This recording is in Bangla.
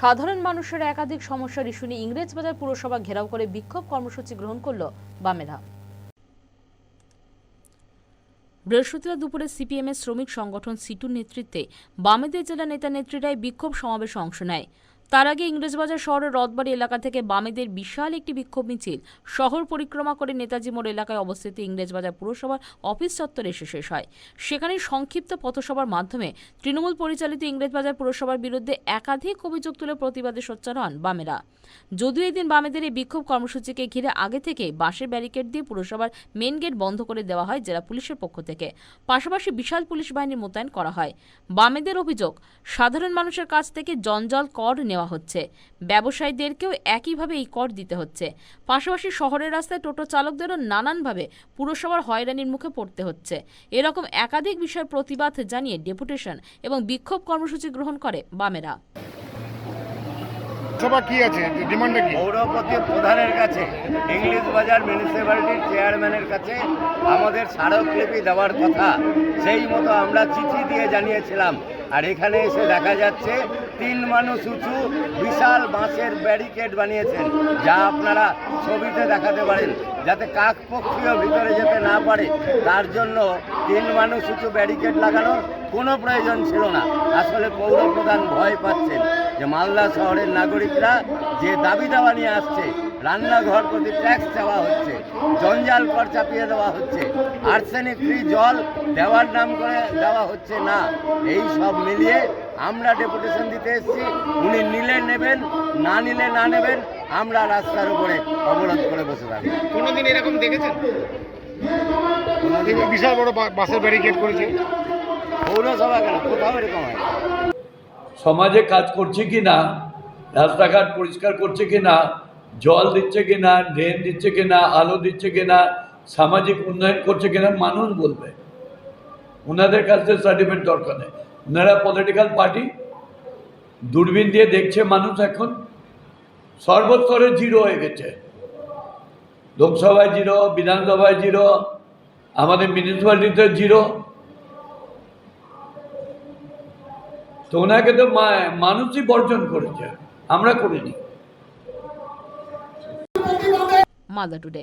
সাধারণ মানুষের একাধিক সমস্যার ইস্যু নিয়ে ইংরেজবাজার পুরসভা ঘেরাও করে বিক্ষোভ কর্মসূচি গ্রহণ করল বামেরা। বৃহস্পতিবার দুপুরে সিপিএমের শ্রমিক সংগঠন সিটুর নেতৃত্বে বামেদের জেলা নেতা নেত্রীরাই বিক্ষোভ সমাবেশে অংশ নেয়। তার আগে ইংরেজবাজার শহরের রথবাড়ি এলাকা থেকে বামেদের বিশাল একটি বিক্ষোভ মিছিল। শহর পরিক্রমা করে নেতাজি মোড় এলাকায় অবস্থিত ইংরেজবাজার পুরসভার অফিস চত্বরে এসে শেষ হয়। সেখানে সংক্ষিপ্ত পথসভার মাধ্যমে তৃণমূল পরিচালিত ইংরেজবাজার পুরসভার বিরুদ্ধে একাধিক অভিযোগ তুলে প্রতিবাদে সোচ্চার হন বামেরা। যদিও এদিন বামেদের এই বিক্ষোভ কর্মসূচিকে ঘিরে আগে থেকে বাঁশের ব্যারিকেড দিয়ে পুরসভার মেন গেট বন্ধ করে দেওয়া হয় জেলা পুলিশের পক্ষ থেকে। পাশাপাশি বিশাল পুলিশ বাহিনী মোতায়েন করা হয়। বামেদের অভিযোগ, সাধারণ মানুষের কাছ থেকে জঞ্জাল কর নেওয়া হচ্ছে। ব্যবসায়ীদেরকেও একইভাবে এই কর দিতে হচ্ছে। পাশাপাশি শহরের রাস্তায় টোটো চালকদেরও নানানভাবে পুরসভার হয়রানির মুখে পড়তে হচ্ছে। এরকম একাধিক বিষয় প্রতিবাদ জানিয়ে ডেপুটেশন এবং বিক্ষোভ কর্মসূচি গ্রহণ করে বামেরা। সভা কি আছে? ডিমান্ডটা কি? পৌরপতি প্রধানের কাছে ইংলিশ বাজার মিউনিসিপ্যালিটির চেয়ারম্যানের কাছে আমাদের স্মারকলিপি দেওয়ার কথা। সেই মতো আমরা চিঠি দিয়ে জানিয়েছিলাম। আর এখানে এসে দেখা যাচ্ছে তিন মানুষ উঁচু বিশাল বাঁশের ব্যারিকেড বানিয়েছেন, যা আপনারা ছবিতে দেখাতে পারেন। যাতে কাক পক্ষীয় ভিতরে যেতে না পারে, তার জন্য তিন মানুষ উঁচু ব্যারিকেড লাগানোর কোনো প্রয়োজন ছিল না। আসলে পৌরপ্রধান ভয় পাচ্ছেন। যে মালদা শহরের নাগরিকরা যে দাবি দাওয়া নিয়ে আসছে রান্নাঘর প্রতি ট্যাক্স দেওয়া হচ্ছে জঞ্জাল কর চাপিয়ে দেওয়া হচ্ছে আর্সেনিক ফ্রি জল দেওয়ার নাম করে দেওয়া হচ্ছে না। এই সব মিলিয়ে আমরা ডেপুটেশন দিতে এসেছি উনি নিলে নেবেন না নিলে না নেবেন আমরা রাস্তার উপরে অবরোধ করে বসে থাকি কোনোদিন এরকম দেখেছেন? বিশাল বড় বাসের ব্যারিকেড করেছে। পৌরসভা কেন? কোথাও এরকম হয়। সমাজে কাজ করছে কি না রাস্তাঘাট পরিষ্কার করছে কি না জল দিচ্ছে কি না ড্রেন দিচ্ছে কি না আলো দিচ্ছে কি না সামাজিক উন্নয়ন করছে কি না মানুষ বলবে। ওনাদের কাছে সার্টিফিকেট দরকার নেই। ওনারা পলিটিক্যাল পার্টি দূরবীন দিয়ে দেখছে মানুষ এখন, সর্বস্তরে জিরো হয়ে গেছে। লোকসভায় জিরো বিধানসভায় জিরো আমাদের মিউনিসিপ্যালিটিতে জিরো তো ওনাকে তো মানুষই বর্জন করেছে। আমরা করিনি। মালদা টুডে